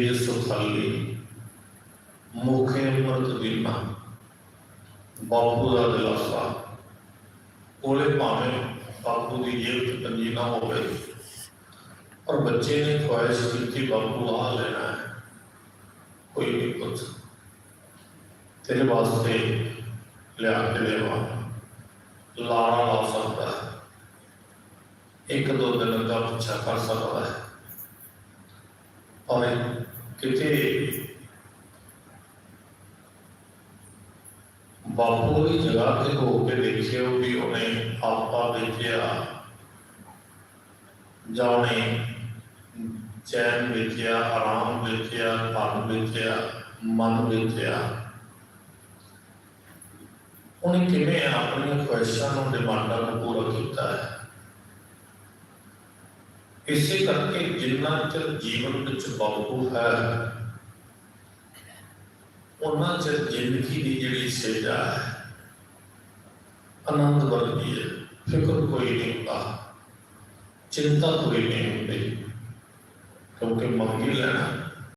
ਇਹ ਸੁਖਾਲੀ ਮੁਖੇ ਬਾਪੂ ਦਾ ਦਿਲਾਸਾ ਕੋਲੇ ਭਾਵੇਂ ਬਾਪੂ ਦੀ ਜੇਬ ਚ ਨਾ ਹੋਵੇ, ਪਰ ਬੱਚੇ ਨੇ ਖੁਆਇਸ਼ ਕੀਤੀ ਬਾਪੂ ਆ ਲੈਣਾ ਹੈ। ਕੋਈ ਨਹੀਂ ਪੁੱਤ, ਤੇਰੇ ਵਾਸਤੇ ਲਿਆ ਕੇ ਦੇਵਾਂ। ਲਾਣਾ ਲਾ ਸਕਦਾ ਹੈ। ਇੱਕ ਦੋ ਦਿਨ ਦਾ ਪਿੱਛਾ ਕਰ ਸਕਦਾ ਹੈ। ਪਰ ਕਿਤੇ ਬਾਪੂ ਦੀ ਜਗ੍ਹਾ ਤੇ ਹੋ ਕੇ ਦੇਖਿਓ ਵੀ ਉਹਨੇ ਆਪਾ ਵੇਖਿਆ ਜਾਣੇ ਚੈਨ ਵੇਖਿਆ, ਆਰਾਮ ਵੇਚਿਆ ਧਨ ਵੇਚਿਆ ਮਨ ਵੇਚਿਆ ਉਹਨੇ ਕਿਵੇਂ ਆਪਣੀਆਂ ਖੁਆਇਸ਼ਾਂ ਨੂੰ ਡਿਮਾਂਡਾਂ ਨੂੰ ਪੂਰਾ ਕੀਤਾ ਹੈ? ਇਸੇ ਕਰਕੇ ਜਿੰਨਾ ਚਿਰ ਜੀਵਨ ਵਿੱਚ ਬਾਪੂ ਹੈ ਉਹਨਾਂ ਚਿਰ ਜ਼ਿੰਦਗੀ ਦੀ ਜਿਹੜੀ ਸੇਜਾ ਹੈ, ਆਨੰਦ ਵਰਗੀ ਹੈ, ਫਿਕਰ ਕੋਈ ਨਹੀਂ ਹੁੰਦਾ, ਚਿੰਤਾ ਕੋਈ ਨਹੀਂ ਹੁੰਦੀ, ਕਿਉਂਕਿ ਮੰਗੀ ਲੈਣਾ।